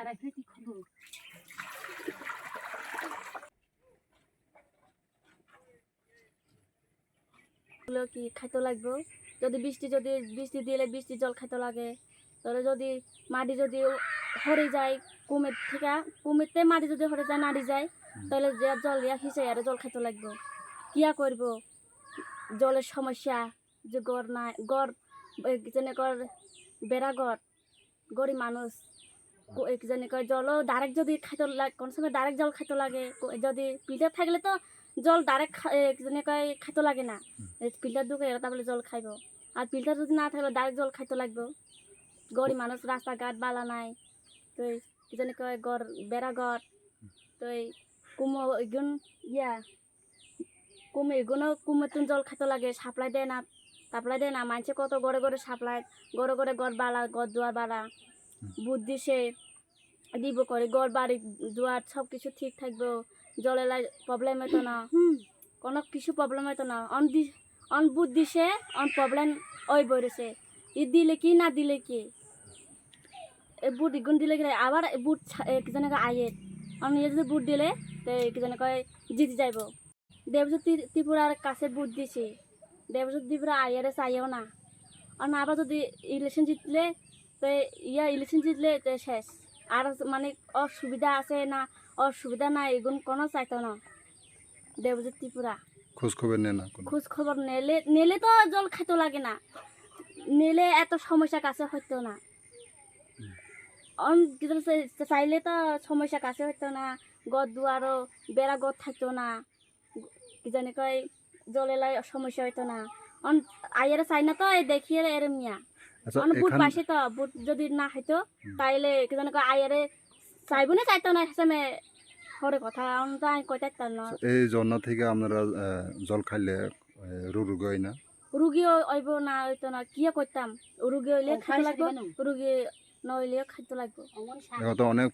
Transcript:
আর একটা কি খবর এগুলো কি খাইতে লাগবে? যদি বৃষ্টি যদি বৃষ্টি দিলে বৃষ্টি জল খাইতে লাগে। তাহলে যদি মাটি যদি হরে যায়, কুমির থেকে, কুমিরতে মাটি যদি হরে যায়, নাড়ি যায়, তাহলে যে জল ইয়া হিসে আর জল খাইতে লাগবে। কিয়া করব? জলের সমস্যা, যে গড় নাই, গড় যেনে কর বেড়া গড়, গরিব মানুষ। কো- এক জনে কয় জল ডাইরেক্ট যদি খাইতে লাগে কোন সময় ডাইরেক্ট জল খাইতে লাগে যদি ফিল্টার থাকলে তো জল ডাইরেক্ট একজনে কয় খাইতে লাগে না। ফিল্টার ঢুকে তারপরে জল খাইব। আর ফিল্টার যদি না থাকলে ডাইরেক্ট জল খাইতে লাগবে। গরিব মানুষ রাস্তাঘাট বালা নাই। তো কি জানি কয় গড় বেড়া গড়। তো এই কুমো এগুন ইয়া কুমো এগুলো কুমোতুন জল খাইতে লাগে সাপ্লাই দেয় না সাপ্লাই দেয় না। মানছে কত গড়ে গড়ে সাপ্লাই গড়ে গড়ে গড় বালা গড় দুয়ার বালা। বুদ্ধি সে দিব করে গড় বাড়ি, দুয়ার সব কিছু ঠিক থাকবে, জলের প্রবলেম হতো না। কোনো কিছু প্রবলেম হতো না। অন অন বুট দিছে অন প্রবলেম ওই বইরেছে ই দিলে কি, না দিলে কি? বুট ইগুন দিলে কি আবার বুট একজনে আয়ে ইয়ে যদি বুট দিলে, তো একজনে কয়, জিতে যাইব। দেবজুত ত্রিপুরার কাছে বুট দিছে দেবজুত ত্রিপুরা আয়ের চাইও না। আর আবার যদি ইলেকশন জিতলে তো ইয়া ইলেকশন জিতলে তো শেষ। আর মানে অসুবিধা আছে না অসুবিধা নাই এগুন কোনো চাইতো না। দেবজুত ত্রিপুরা। খোঁজ খবর নেয় না খোঁজ খবর নেলে নেলে তো জল খেতে লাগে না। নেলে এত সমস্যা কাছে হইতো না। চাইলে তো সমস্যা কাছে হইতো না। গদ দুয়ারও বেড়া গদ থাকতো না। কি জানি কয় জলে লাই সমস্যা হইতো না। অন আইয়ের চাই না তো দেখিয়ে এর মিয়া। অন বুট পাইছে তো বুট যদি না হইতো তাইলে কি জানি চাইব না চাইতো না হিসাবে হরে কথা অন তো কইতে না। এই ঝর্ণা থেকে আপনারা জল খাইলে রোগ রোগ না? রুগী আইব না হইতো না কিয়া করতাম রুগী হইলে খাইতে লাগবো রুগী নইলে খাইতে লাগবো। এখন তো অনেক